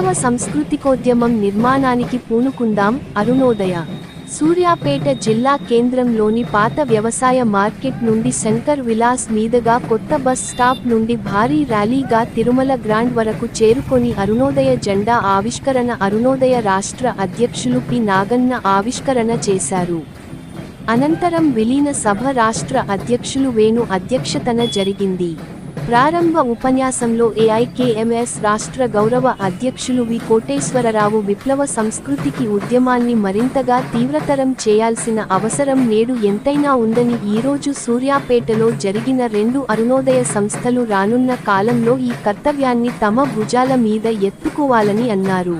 విప్లవ సంస్కృతికోద్యమం నిర్మాణానికి పూనుకుందాం అరుణోదయ. సూర్యాపేట జిల్లా కేంద్రంలోని పాత వ్యవసాయ మార్కెట్ నుండి శంకర్ విలాస్ మీదుగా కొత్త బస్ స్టాప్ నుండి భారీ ర్యాలీగా తిరుమల గ్రాండ్ వరకు చేరుకొని అరుణోదయ జెండా ఆవిష్కరణ అరుణోదయ రాష్ట్ర అధ్యక్షులు పి. నాగన్న ఆవిష్కరణ చేశారు. అనంతరం విలీన సభ రాష్ట్ర అధ్యక్షులు వేణు అధ్యక్షతన జరిగింది. ప్రారంభ ఉపన్యాసంలో ఏఐకేఎంఎస్ రాష్ట్ర గౌరవ అధ్యక్షులు వి కోటేశ్వరరావు విప్లవ సంస్కృతికి ఉద్యమాన్ని మరింతగా తీవ్రతరం చేయాల్సిన అవసరం నేడు ఎంతైనా ఉందని ఈరోజు సూర్యాపేటలో జరిగిన రెండు అరుణోదయ సంస్థలు రానున్న కాలంలో ఈ కర్తవ్యాన్ని తమ భుజాల మీద ఎత్తుకోవాలని అన్నారు.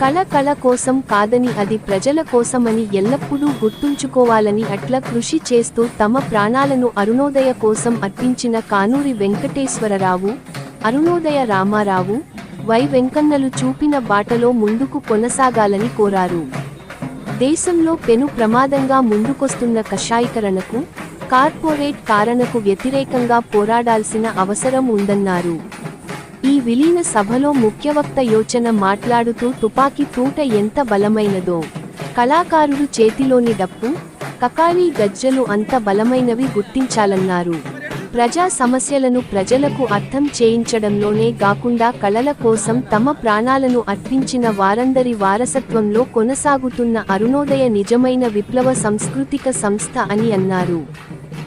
కళ కళ కోసం కాదని అది ప్రజల కోసమని ఎల్లప్పుడూ గుర్తుంచుకోవాలని అట్లా కృషి చేస్తూ తమ ప్రాణాలను అరుణోదయ కోసం అర్పించిన కానూరి వెంకటేశ్వరరావు అరుణోదయ రామారావు వై వెంకన్నలు చూపిన బాటలో ముందుకు కొనసాగాలని కోరారు. దేశంలో పెను ప్రమాదంగా ముందుకొస్తున్న కషాయకరణకు కార్పొరేట్ కారణకు వ్యతిరేకంగా పోరాడాల్సిన అవసరం ఉందన్నారు. ఈ విలీన సభలో ముఖ్యవక్త యోచన మాట్లాడుతూ తుపాకీ తూట ఎంత బలమైనదో. కళాకారుడు చేతిలోని డప్పు కకాలి గజ్జలు అంత బలమైనవి గుర్తించాలన్నారు. ప్రజా సమస్యలను ప్రజలకు అర్థం చేయించడంలోనే కాకుండా కళల కోసం తమ ప్రాణాలను అర్పించిన వారందరి వారసత్వంలో కొనసాగుతున్న అరుణోదయ నిజమైన విప్లవ సాంస్కృతిక సంస్థ అని అన్నారు.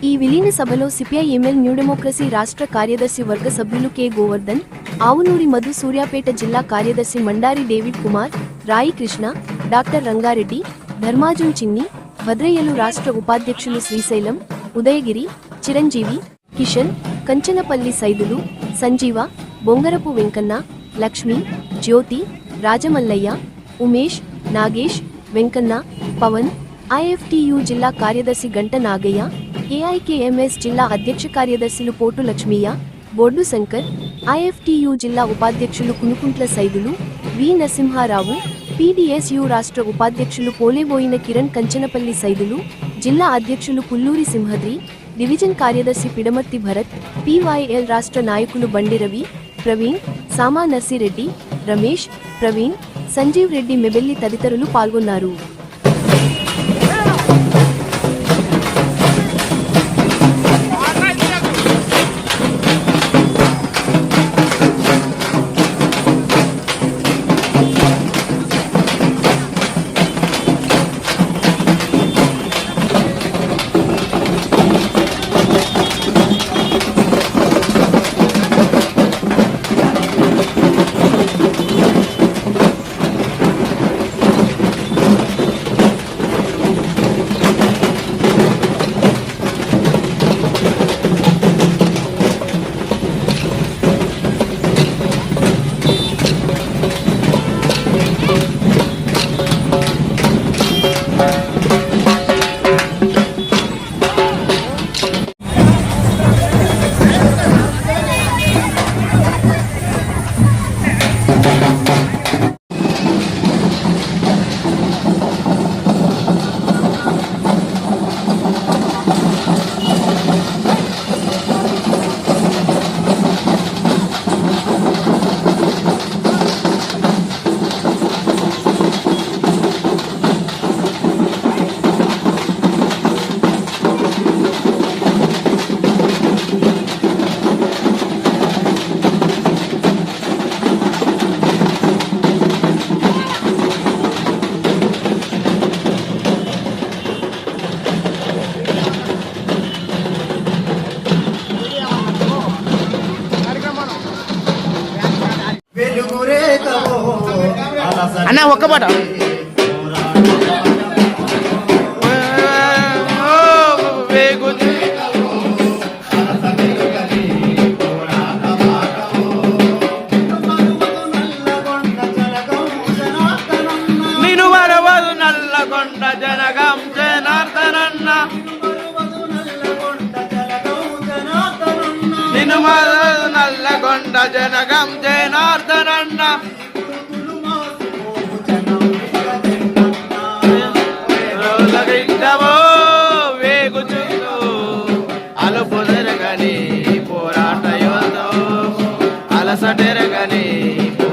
ఈ విలీన సభలో సిపిఐ ఎంఎల్ న్యూ డెమోక్రసీ రాష్ట్ర కార్యదర్శి వర్గ సభ్యులు కె. గోవర్ధన్ ఆవునూరి మధు సూర్యాపేట జిల్లా కార్యదర్శి మండారి డేవిడ్ కుమార్ రాయి కృష్ణ డాక్టర్ రంగారెడ్డి ధర్మాజున్ చిన్ని భద్రయ్యలు రాష్ట్ర ఉపాధ్యక్షులు శ్రీశైలం ఉదయగిరి చిరంజీవి కిషన్ కంచనపల్లి సైదులు సంజీవ బొంగరపు వెంకన్న లక్ష్మి జ్యోతి రాజమల్లయ్య ఉమేష్ నాగేష్ వెంకన్న పవన్ ఐఎఫ్టియు జిల్లా కార్యదర్శి గంట నాగయ్య ఏఐకేఎంఎస్ జిల్లా అధ్యక్ష కార్యదర్శులు పోటు లక్ష్మీయ బోర్డు శంకర్ ఐఎఫ్టియు జిల్లా ఉపాధ్యక్షులు కునుకుంట్ల సైదులు వి నరసింహారావు పీడీఎస్యు రాష్ట్ర ఉపాధ్యక్షులు పోలేబోయిన కిరణ్ కంచనపల్లి సైదులు జిల్లా అధ్యక్షులు పుల్లూరి సింహద్రి డివిజన్ కార్యదర్శి పిడమర్తి భరత్ పీవైఎల్ రాష్ట్ర నాయకులు బండి రవి ప్రవీణ్ సామా నర్సిరెడ్డి రమేష్ ప్రవీణ్ సంజీవ్ రెడ్డి మెబెల్లి తదితరులు పాల్గొన్నారు. జనగం జనార్దనన్న. వేగుచుందో అలుపు జరగని పోరాట యోధో అలసటెరగని పోరాట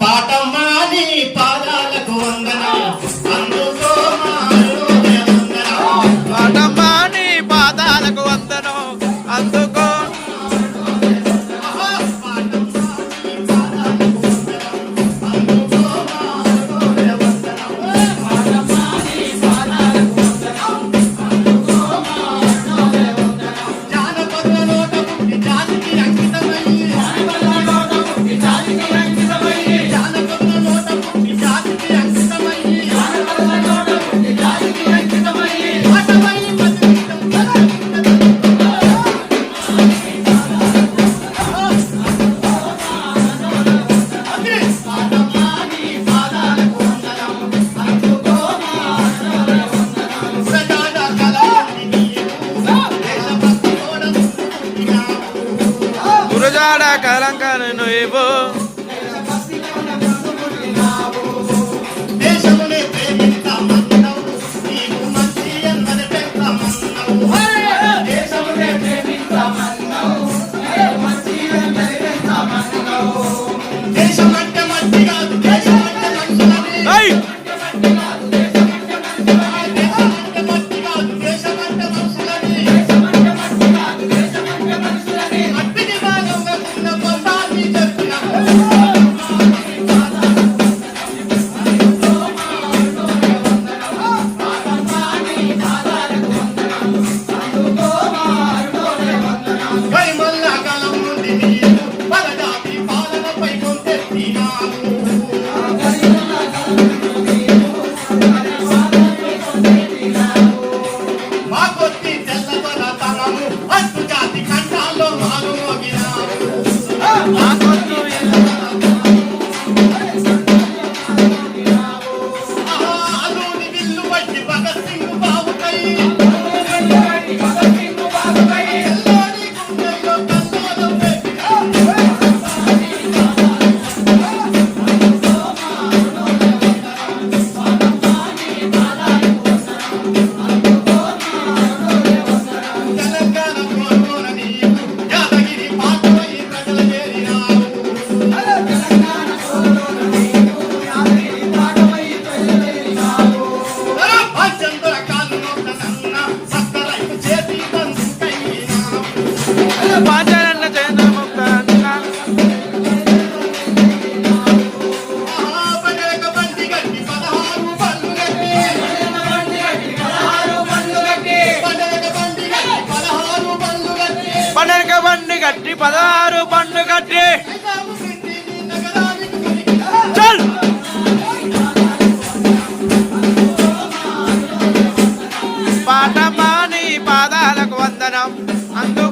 పాఠం మాని పాదాలకు వందనం అందుకో మా blanca no nuevo. అమ్మా నీ పాదాలకు వందనం. అందు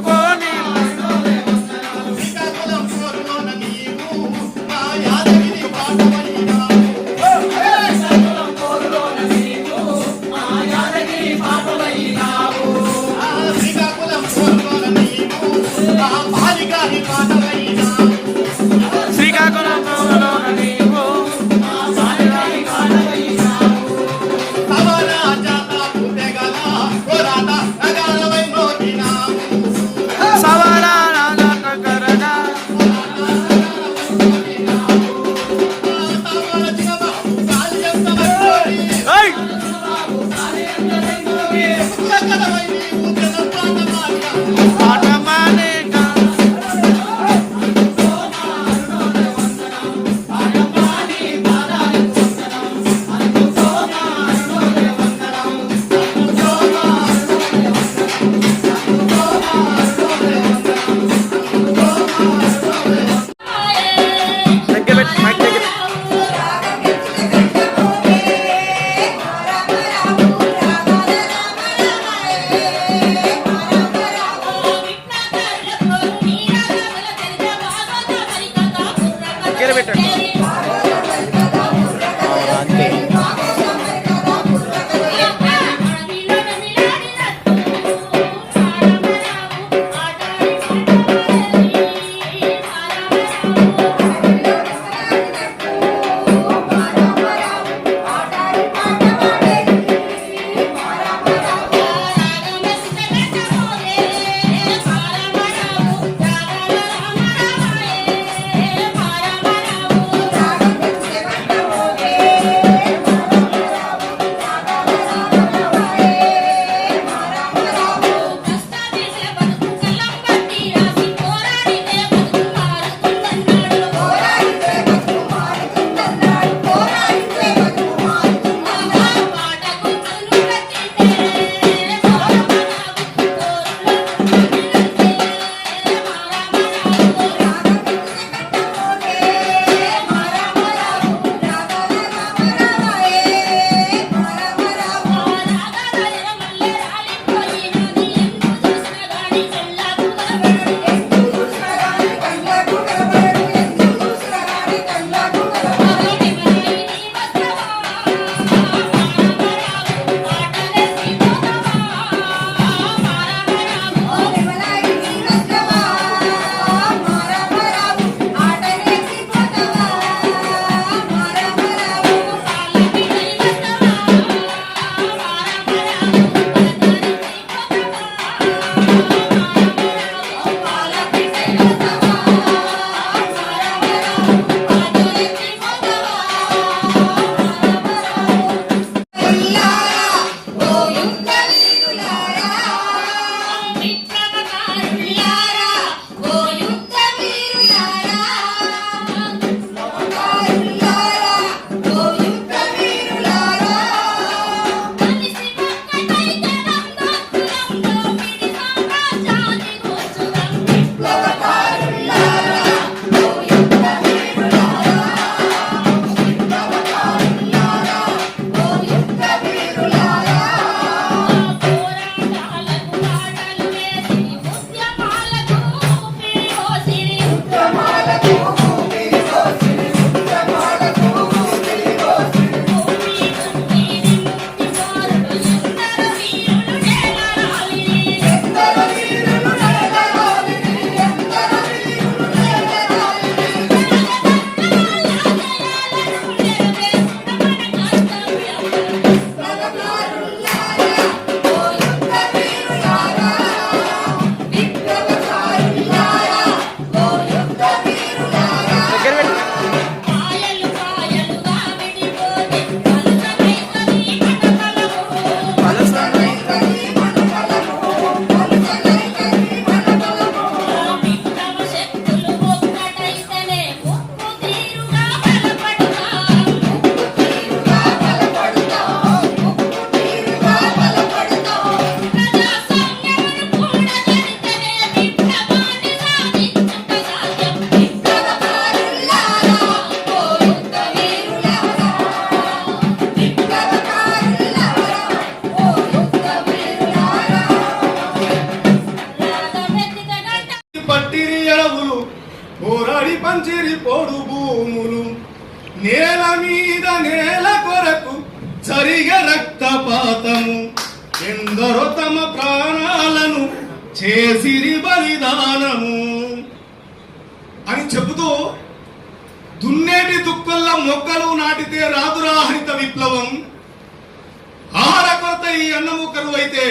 ఈ అన్నము కరువైతే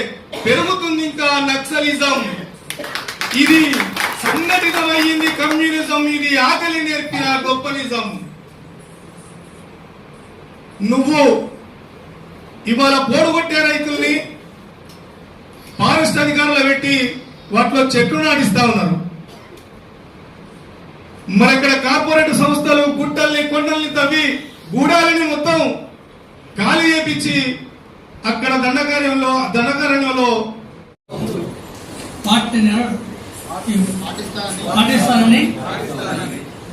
పెరుగుతుంది ఇంకా నక్సలిజం. ఇది సంఘటితమయ్యింది కమ్యూనిజం ఇది ఆకలి నేర్పిన గొప్ప నిజం నువ్వు ఇవాళ పోడుగొట్టే రైతుల్ని ఫారెస్ట్ అధికారులు పెట్టి వాటిలో చెట్లు నాటిస్తా ఉన్నారు. మరి ఇక్కడ కార్పొరేట్ సంస్థలు గుట్టల్ని కొండల్ని తవ్వి గూడాలని మొత్తం ఖాళీ చేపించి అక్కడ దండకార్యంలో దండకారణ్యంలో నెర- పాటిస్తానని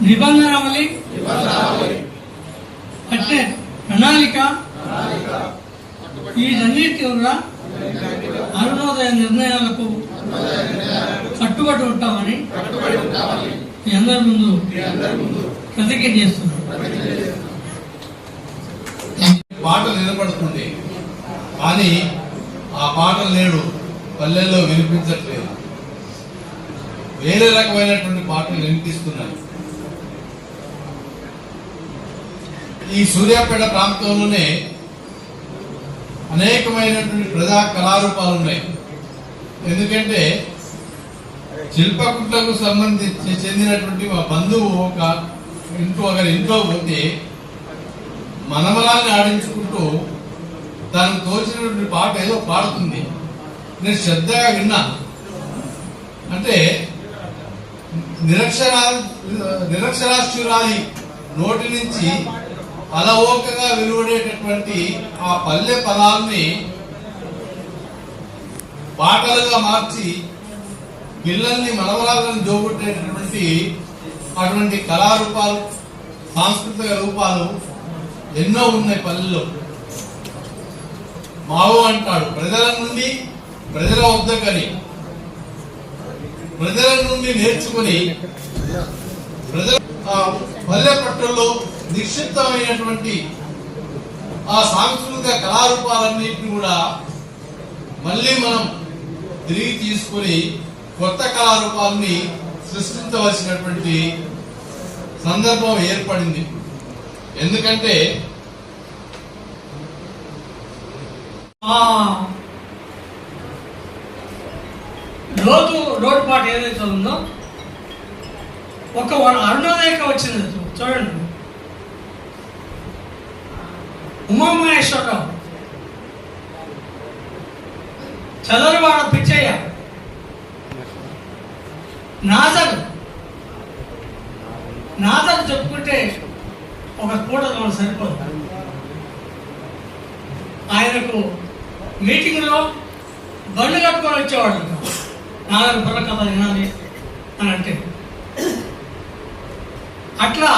నిబంధనవలి అంటే ప్రణాళిక. వీటన్నిటి కూడా అరుణోదయ నిర్ణయాలకు కట్టుబడి ఉంటామని మీ అందరి ముందు ప్రతిజ్ఞ చేస్తున్నాను పాటలు వినపడుతుంది కానీ ఆ పాటలు నేడు పల్లెల్లో వినిపించట్లేదు. వేరే రకమైనటువంటి పాటలు వినిపిస్తున్నాయి. ఈ సూర్యాపేట ప్రాంతంలోనే అనేకమైనటువంటి ప్రజా కళారూపాలు ఉన్నాయి. ఎందుకంటే శిల్పకుట్లకు సంబంధించి చెందినటువంటి మా బంధువు ఒక ఇంట్లో ఒకరి ఇంట్లో పోతే మనమలాన్ని ఆడించుకుంటూ తనకు తోచినటువంటి పాట ఏదో పాడుతుంది. నేను శ్రద్ధగా విన్నా. అంటే నిరక్షరా నిరక్షరాస్యురాలి నోటి నుంచి అలవోకగా వెలువడేటటువంటి ఆ పల్లె పదాలని పాటలుగా మార్చి పిల్లల్ని మనవరాలను జోగొట్టేటటువంటి అటువంటి కళారూపాలు సాంస్కృతిక రూపాలు ఎన్నో ఉన్నాయి పల్లెల్లో. మావో అంటాడు. ప్రజల నుండి ప్రజల వద్దకని ప్రజల నుండి నేర్చుకుని ప్రజల పల్లె పట్టణంలో నిక్షిప్తమైనటువంటి ఆ సాంస్కృతిక కళారూపాలన్నింటినీ కూడా మళ్ళీ మనం తిరిగి తీసుకుని కొత్త కళారూపాలని సృష్టించవలసినటువంటి సందర్భం ఏర్పడింది. ఎందుకంటే ఆ. లోతు లోటుపాటు ఏదైతే ఉందో ఒక వన్ అరుణోదయక వచ్చింది చూడండి. ఉమామహేశ్వరరావు. చదరవాడ పిచ్చయ్య. నాజర్. నాజర్ చెప్పుకుంటే ఒక కూట సరిపోదు. ఆయనకు మీటింగ్లో బండ్లు కట్టుకొని వచ్చేవాడు నాలుగు బుర్ర కథ వినాలి అని అంటే. అట్లా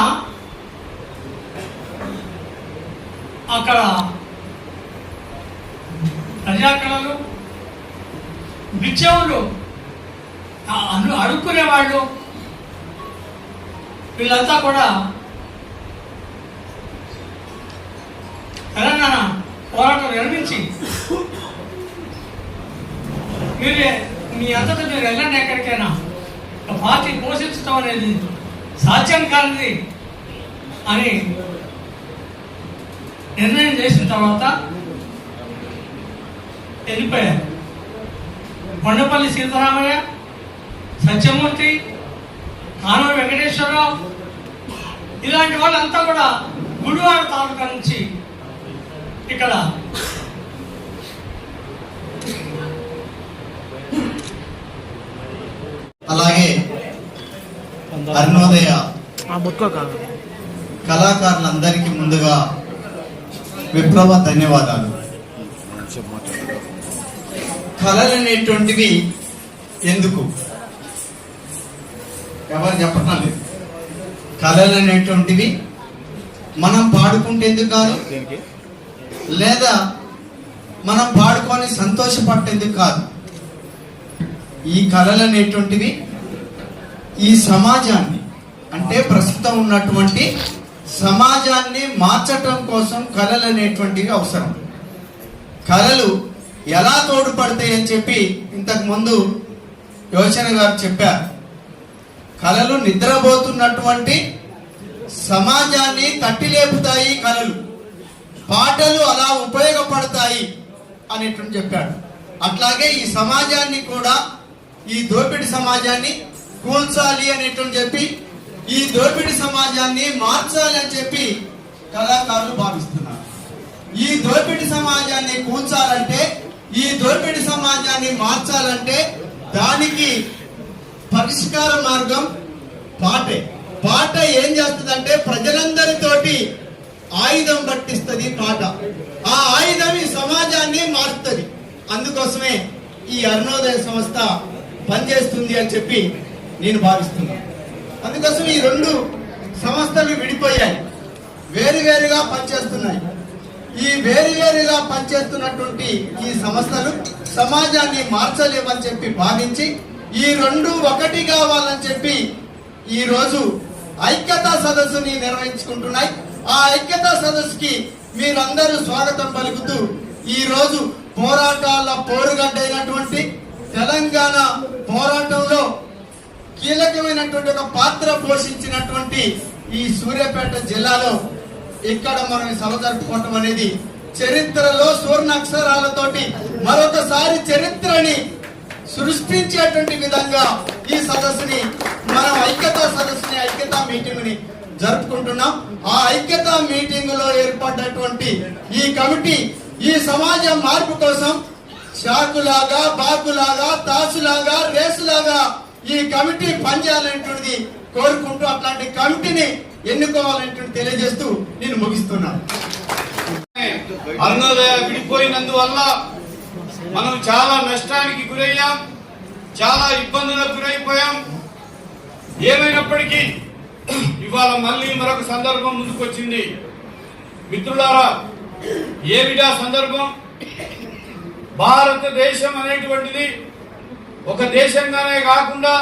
అక్కడ ప్రజాకళలు బిచ్చవులు అను అడుక్కునేవాళ్ళు. వీళ్ళంతా కూడా తెలంగాణ పోరాటం నిర్మించి మీరే మీ అంతటా మీరు వెళ్ళండి ఎక్కడికైనా. పార్టీ పోషించడం అనేది సాధ్యం కానిది అని నిర్ణయం చేసిన తర్వాత వెళ్ళిపోయారు. కొండపల్లి సీతారామయ్య సత్యమూర్తి కానూరు వెంకటేశ్వరరావు ఇలాంటి వాళ్ళంతా కూడా గుడివాడ తాలూకా నుంచి ఇక్కడ అలాగే అరుణోదయ కళాకారులందరికీ ముందుగా విప్లవ ధన్యవాదాలు. కళలు అనేటువంటివి ఎందుకు? ఎవరు చెప్పటం కళలు అనేటువంటివి మనం పాడుకుంటే ఎందుకు కాదు? లేదా మనం పాడుకొని సంతోషపట్టేందుకు కాదు? ఈ కళలు అనేటువంటివి ఈ సమాజాన్ని అంటే ప్రస్తుతం ఉన్నటువంటి సమాజాన్ని మార్చటం కోసం కళలు అనేటువంటివి అవసరం. కళలు ఎలా తోడ్పడతాయి అని చెప్పి ఇంతకుముందు యోచన గారు చెప్పారు. కళలు నిద్రపోతున్నటువంటి సమాజాన్ని తట్టి లేపుతాయి కళలు. పాటలు అలా ఉపయోగపడతాయి అనేటువంటి చెప్పాడు. అట్లాగే ఈ సమాజాన్ని కూడా ఈ దోపిడి సమాజాన్ని కూల్చాలి అనేటువంటి చెప్పి ఈ దోపిడి సమాజాన్ని మార్చాలి అని చెప్పి కళాకారులు భావిస్తున్నారు. ఈ దోపిడి సమాజాన్ని కూల్చాలంటే ఈ దోపిడి సమాజాన్ని మార్చాలంటే దానికి పరిష్కార మార్గం పాటే. పాట ఏం చేస్తుందంటే ప్రజలందరితోటి ఆయుధం పట్టిస్తుంది పాట. ఆ ఆయుధం ఈ సమాజాన్ని మారుస్తుంది. అందుకోసమే ఈ అరుణోదయ సంస్థ పనిచేస్తుంది అని చెప్పి నేను భావిస్తున్నాను అందుకోసం ఈ రెండు సంస్థలు విడిపోయాయి. వేరువేరుగా పనిచేస్తున్నాయి. ఈ వేరువేరుగా పనిచేస్తున్నటువంటి ఈ సంస్థలు సమాజాన్ని మార్చలేమని చెప్పి భావించి ఈ రెండు ఒకటి కావాలని చెప్పి ఈరోజు ఐక్యతా సదస్సుని నిర్వహించుకుంటున్నాయి. ఆ ఐక్యతా సదస్సుకి మీరందరూ స్వాగతం పలుకుతూ ఈరోజు పోరాటాల పోరుగడ్డైనటువంటి తెలంగాణ పోరాటంలో కీలకమైనటువంటి ఒక పాత్ర పోషించినటువంటి ఈ సూర్యాపేట జిల్లాలో ఇక్కడ మనం సభ జరుపుకోవటం అనేది చరిత్రలో సువర్ణ అక్షరాలతోటి మరొకసారి చరిత్రని సృష్టించేటువంటి విధంగా ఈ సదస్సుని మనం ఐక్యతా సదస్సుని ఐక్యతా మీటింగ్ని జరుపుకుంటున్నాం. ఆ ఐక్యతా మీటింగ్లో ఏర్పడినటువంటి ఈ కమిటీ ఈ సమాజ మార్పు కోసం షాకులాగా బాకులాగా తాసులాగా రేసులాగా ఈ కమిటీ పనిచేయాలనేటువంటిది కోరుకుంటూ అట్లాంటి కమిటీని ఎన్నుకోవాలనేటువంటి తెలియజేస్తూ నేను ముగిస్తున్నాను. అరుణోదయ విడిపోయినందువల్ల మనం చాలా నష్టానికి గురయ్యాం చాలా ఇబ్బందులకు గురైపోయాం. ఏమైనప్పటికీ ఇవాళ మళ్ళీ మరొక సందర్భం ముందుకొచ్చింది. మిత్రులారా ఏమిటా సందర్భం? భారతదేశం అనేటువంటిది ఒక దేశంగానే కాకుండా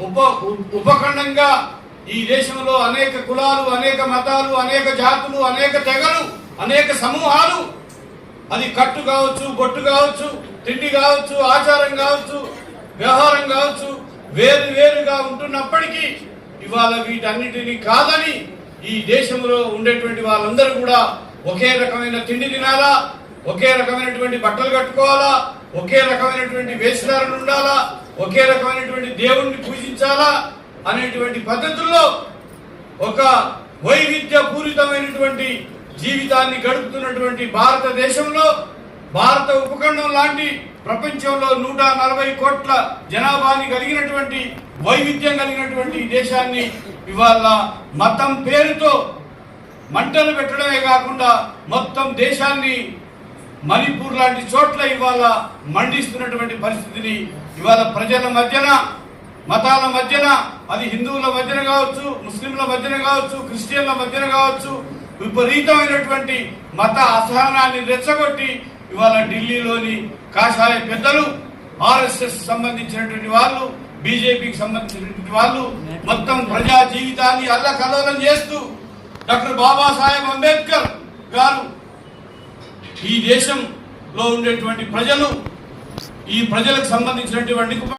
ఉప ఉపఖండంగా ఈ దేశంలో అనేక కులాలు అనేక మతాలు అనేక జాతులు అనేక తెగలు అనేక సమూహాలు. అది కట్టు కావచ్చు బొట్టు కావచ్చు తిండి కావచ్చు ఆచారం కావచ్చు వ్యవహారం కావచ్చు వేరు వేరుగా ఉంటున్నప్పటికీ ఇవాళ వీటన్నిటిని కాదని ఈ దేశంలో ఉండేటువంటి వాళ్ళందరూ కూడా ఒకే రకమైన తిండి తినాలా? ఒకే రకమైనటువంటి బట్టలు కట్టుకోవాలా? ఒకే రకమైనటువంటి వేషధారణ ఉండాలా? ఒకే రకమైనటువంటి దేవుణ్ణి పూజించాలా? అనేటువంటి పద్ధతుల్లో ఒక వైవిధ్య పూరితమైనటువంటి జీవితాన్ని గడుపుతున్నటువంటి భారతదేశంలో భారత ఉపఖండం లాంటి ప్రపంచంలో నూట నలభై కోట్ల జనాభాని కలిగినటువంటి వైవిధ్యం కలిగినటువంటి దేశాన్ని ఇవాళ మతం పేరుతో మంటలు పెట్టడమే కాకుండా మొత్తం దేశాన్ని మణిపూర్ లాంటి చోట్ల ఇవాళ మండిస్తున్నటువంటి పరిస్థితిని ఇవాళ ప్రజల మధ్యన మతాల మధ్యన అది హిందువుల మధ్యన కావచ్చు ముస్లింల మధ్యన కావచ్చు క్రిస్టియన్ల మధ్యన కావచ్చు విపరీతమైనటువంటి మత అసహనాన్ని రెచ్చగొట్టి ఇవాళ ఢిల్లీలోని కాషాయ పెద్దలు ఆర్ఎస్ఎస్ సంబంధించినటువంటి వాళ్ళు బీజేపీకి సంబంధించినటువంటి వాళ్ళు మొత్తం ప్రజా జీవితాన్ని అల్లకల్లోలం చేస్తూ డాక్టర్ బాబాసాహెబ్ అంబేద్కర్ గారు ఈ దేశంలో ఉండేటువంటి ప్రజలు ఈ ప్రజలకు సంబంధించినటువంటి